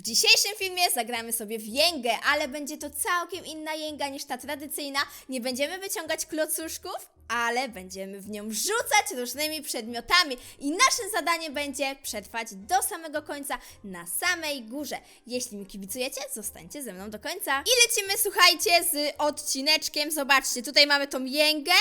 W dzisiejszym filmie zagramy sobie w jęgę, ale będzie to całkiem inna jęga niż ta tradycyjna. Nie będziemy wyciągać klocuszków, ale będziemy w nią rzucać różnymi przedmiotami i naszym zadaniem będzie przetrwać do samego końca na samej górze. Jeśli mi kibicujecie, zostańcie ze mną do końca. I lecimy, słuchajcie, z odcineczkiem. Zobaczcie, tutaj mamy tą jęgę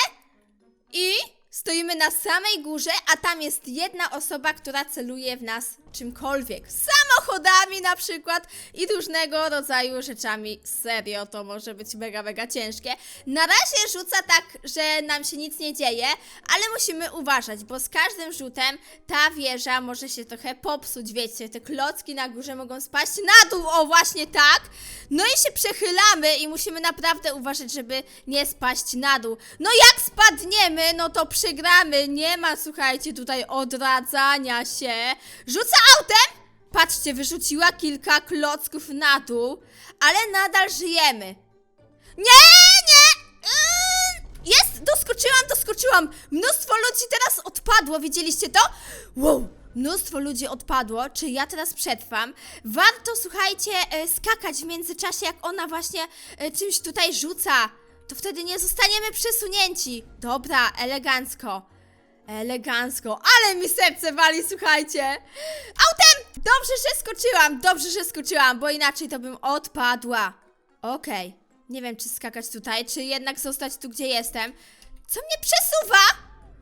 i stoimy na samej górze, a tam jest jedna osoba, która celuje w nas czymkolwiek. Samochodami na przykład i różnego rodzaju rzeczami. Serio, to może być mega, mega ciężkie. Na razie rzuca tak, że nam się nic nie dzieje, ale musimy uważać, bo z każdym rzutem ta wieża może się trochę popsuć, wiecie, te klocki na górze mogą spaść na dół, o właśnie tak. No i się przechylamy i musimy naprawdę uważać, żeby nie spaść na dół. No jak spadniemy, no to przegramy. Nie ma, słuchajcie, tutaj odradzania się. Rzuca autem! Patrzcie, wyrzuciła kilka klocków na dół, ale nadal żyjemy. Nie, nie! Jest! Doskoczyłam, doskoczyłam! Mnóstwo ludzi teraz odpadło, widzieliście to? Wow! Mnóstwo ludzi odpadło, czy ja teraz przetrwam? Warto, słuchajcie, e, skakać w międzyczasie, jak ona właśnie e, czymś tutaj rzuca. To wtedy nie zostaniemy przesunięci. Dobra, elegancko. Elegancko, ale mi serce wali, słuchajcie. Autem! Dobrze, że skoczyłam, dobrze, że skoczyłam, bo inaczej to bym odpadła. Okej, nie wiem, czy skakać tutaj, czy jednak zostać tu, gdzie jestem. Co mnie przesuwa?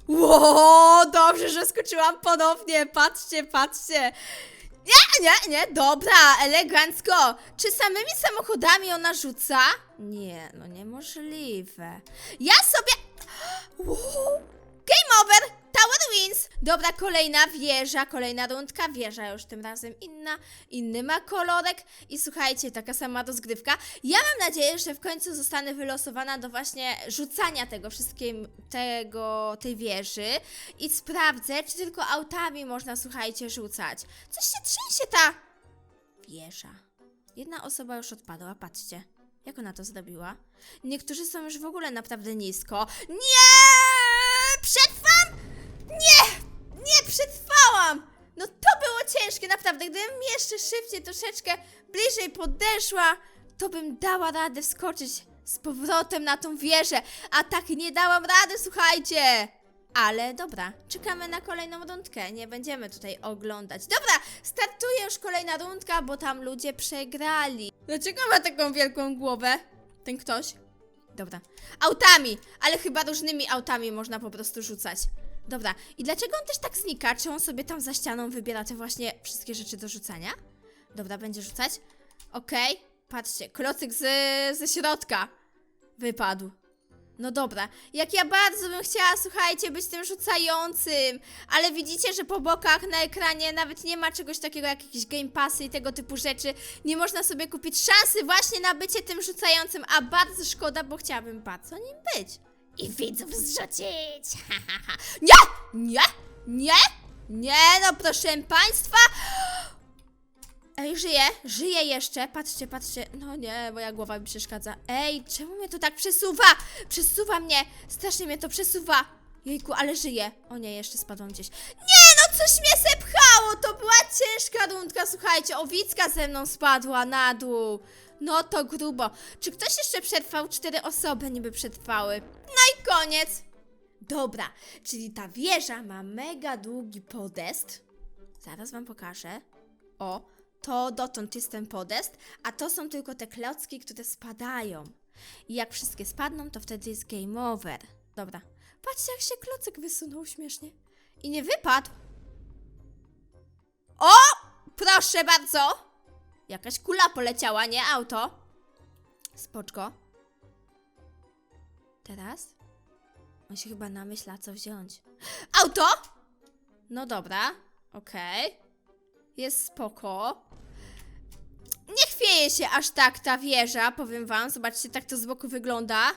Ło, dobrze, że skoczyłam ponownie, patrzcie, patrzcie. Nie, nie, nie, dobra, elegancko. Czy samymi samochodami ona rzuca? Nie, no niemożliwe. Ja sobie... Game over! Tower wins! Dobra, kolejna wieża, kolejna rundka, wieża już tym razem inna, inny ma kolorek i słuchajcie, taka sama rozgrywka. Ja mam nadzieję, że w końcu zostanę wylosowana do właśnie rzucania tego wszystkim, tego, tej wieży i sprawdzę, czy tylko autami można, słuchajcie, rzucać. Coś się trzęsie ta wieża. Jedna osoba już odpadła, patrzcie. Jak ona to zrobiła? Niektórzy są już w ogóle naprawdę nisko. Nie! Przetrwam? Nie! Nie przetrwałam! No to było ciężkie, naprawdę. Gdybym jeszcze szybciej, troszeczkę bliżej podeszła, to bym dała radę wskoczyć z powrotem na tą wieżę. A tak nie dałam rady, słuchajcie! Ale dobra, czekamy na kolejną rundkę. Nie będziemy tutaj oglądać. Dobra, startuje już kolejna rundka, bo tam ludzie przegrali. Dlaczego ma taką wielką głowę? Ten ktoś? Dobra. Autami! Ale chyba różnymi autami można po prostu rzucać. Dobra. I dlaczego on też tak znika? Czy on sobie tam za ścianą wybiera te właśnie wszystkie rzeczy do rzucania? Dobra, będzie rzucać. Okej. Patrzcie, klocyk z, ze środka wypadł. No dobra, jak ja bardzo bym chciała, słuchajcie, być tym rzucającym, ale widzicie, że po bokach na ekranie nawet nie ma czegoś takiego jak jakieś game passy i tego typu rzeczy. Nie można sobie kupić szansy właśnie na bycie tym rzucającym, a bardzo szkoda, bo chciałabym bardzo nim być. I widzów zrzucić! nie! Nie! Nie! Nie, no proszę państwa! Ej, żyje, żyje jeszcze. Patrzcie, patrzcie. No nie, moja głowa mi przeszkadza. Ej, czemu mnie to tak przesuwa? Przesuwa mnie. Strasznie mnie to przesuwa. Jejku, ale żyje. O nie, jeszcze spadłam gdzieś. Nie, no coś mnie sepchało. To była ciężka rundka. Słuchajcie, owicka ze mną spadła na dół. No to grubo. Czy ktoś jeszcze przetrwał? Cztery osoby niby przetrwały. No i koniec. Dobra, czyli ta wieża ma mega długi podest. Zaraz wam pokażę. O, to dotąd jest ten podest, a to są tylko te klocki, które spadają. I jak wszystkie spadną, to wtedy jest game over. Dobra. Patrzcie, jak się klocek wysunął śmiesznie. I nie wypadł. O! Proszę bardzo! Jakaś kula poleciała, nie auto. Spoczko. Teraz? On się chyba namyśla, co wziąć. Auto! No dobra, okej. Jest spoko. Nie chwieje się aż tak ta wieża, powiem wam. Zobaczcie, tak to z boku wygląda.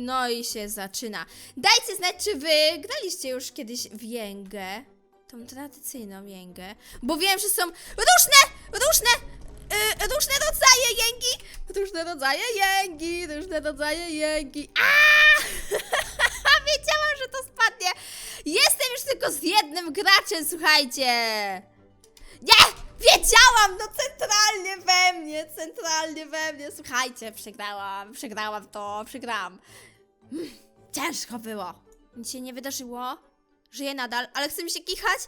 No i się zaczyna. Dajcie znać, czy wy graliście już kiedyś w jęgę. Tą tradycyjną jęgę. Bo wiem, że są różne, różne, różne rodzaje jęgi. Różne rodzaje jęgi, różne rodzaje jęgi. A! Wiedziałam, że to spadnie. Jestem już tylko z jednym graczem, słuchajcie. Nie! Wiedziałam! No centralnie mnie, centralnie we mnie. Słuchajcie, przegrałam, przegrałam to, przegrałam. Mm, Ciężko było. Nic się nie wydarzyło. Żyję nadal, ale chce mi się kichać.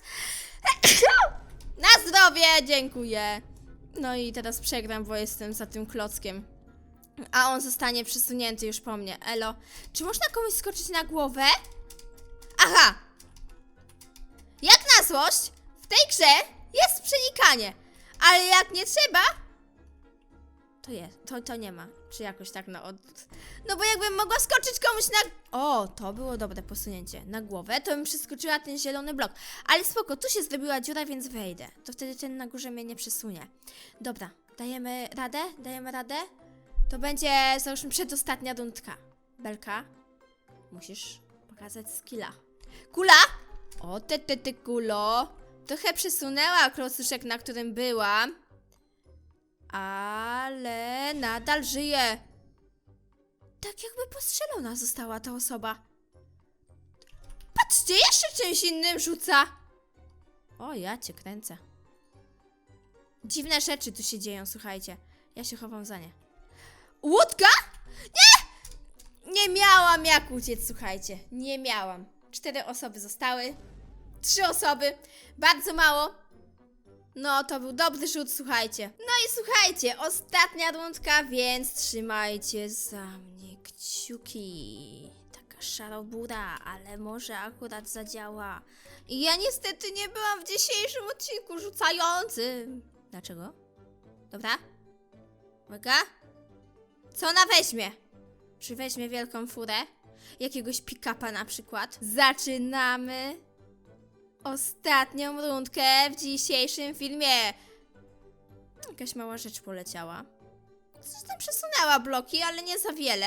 Na zdrowie, dziękuję. No i teraz przegram, bo jestem za tym klockiem. A on zostanie przesunięty już po mnie. Elo. Czy można komuś skoczyć na głowę? Aha! Jak na złość, w tej grze jest przenikanie. Ale jak nie trzeba, to jest, to, to nie ma. Czy jakoś tak na od... No bo jakbym mogła skoczyć komuś na... O, to było dobre posunięcie. Na głowę, to bym przeskoczyła ten zielony blok. Ale spoko, tu się zrobiła dziura, więc wejdę. To wtedy ten na górze mnie nie przesunie. Dobra, dajemy radę? Dajemy radę? To będzie, załóżmy, przedostatnia rundka. Belka, musisz pokazać skilla. Kula! O, ty, ty, ty, kulo. Trochę przesunęła klocuszek, na którym byłam. Ale nadal żyje. Tak jakby postrzelona została ta osoba. Patrzcie, jeszcze czymś innym rzuca. O, ja cię kręcę. Dziwne rzeczy tu się dzieją, słuchajcie. Ja się chowam za nie. Łódka? Nie! Nie miałam jak uciec, słuchajcie. Nie miałam. Cztery osoby zostały. Trzy osoby. Bardzo mało. No, to był dobry rzut, słuchajcie. No i słuchajcie, ostatnia rundka, więc trzymajcie za mnie kciuki. Taka szarobura, ale może akurat zadziała. I ja niestety nie byłam w dzisiejszym odcinku rzucającym. Dlaczego? Dobra? Uwaga. Co ona weźmie? Czy weźmie wielką furę? Jakiegoś pick-upa na przykład? Zaczynamy ostatnią rundkę w dzisiejszym filmie. Jakaś mała rzecz poleciała. Tam przesunęła bloki, ale nie za wiele.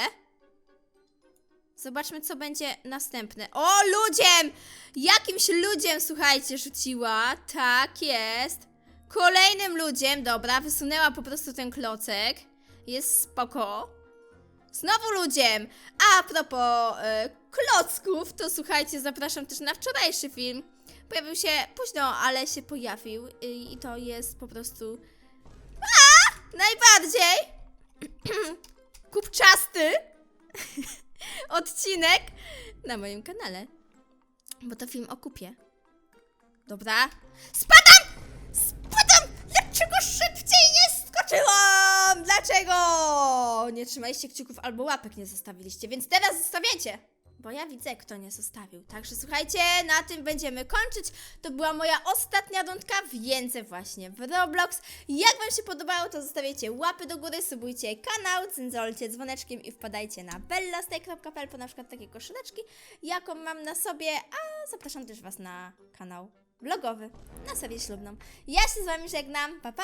Zobaczmy, co będzie następne. O, ludziem! Jakimś ludziem, słuchajcie, rzuciła. Tak jest. Kolejnym ludziem, dobra, wysunęła po prostu ten klocek. Jest spoko. Znowu ludziem! A propos e, klocków, to słuchajcie, zapraszam też na wczorajszy film. Pojawił się późno, ale się pojawił i, i to jest po prostu. A! Najbardziej! kupczasty odcinek na moim kanale. Bo to film o kupie. Dobra. Spadam! Spadam! Dlaczego szybciej nie skoczyłam? Dlaczego? Nie trzymaliście kciuków albo łapek nie zostawiliście, więc teraz zostawiacie. Bo ja widzę, kto nie zostawił. Także słuchajcie, na tym będziemy kończyć. To była moja ostatnia rundka w Jęce właśnie w Roblox. Jak Wam się podobało, to zostawiajcie łapy do góry, subujcie kanał, cenzolcie dzwoneczkiem i wpadajcie na bellastek.pl po na przykład takie koszuleczki, jaką mam na sobie, a zapraszam też Was na kanał vlogowy, na serię ślubną. Ja się z Wami żegnam, pa pa!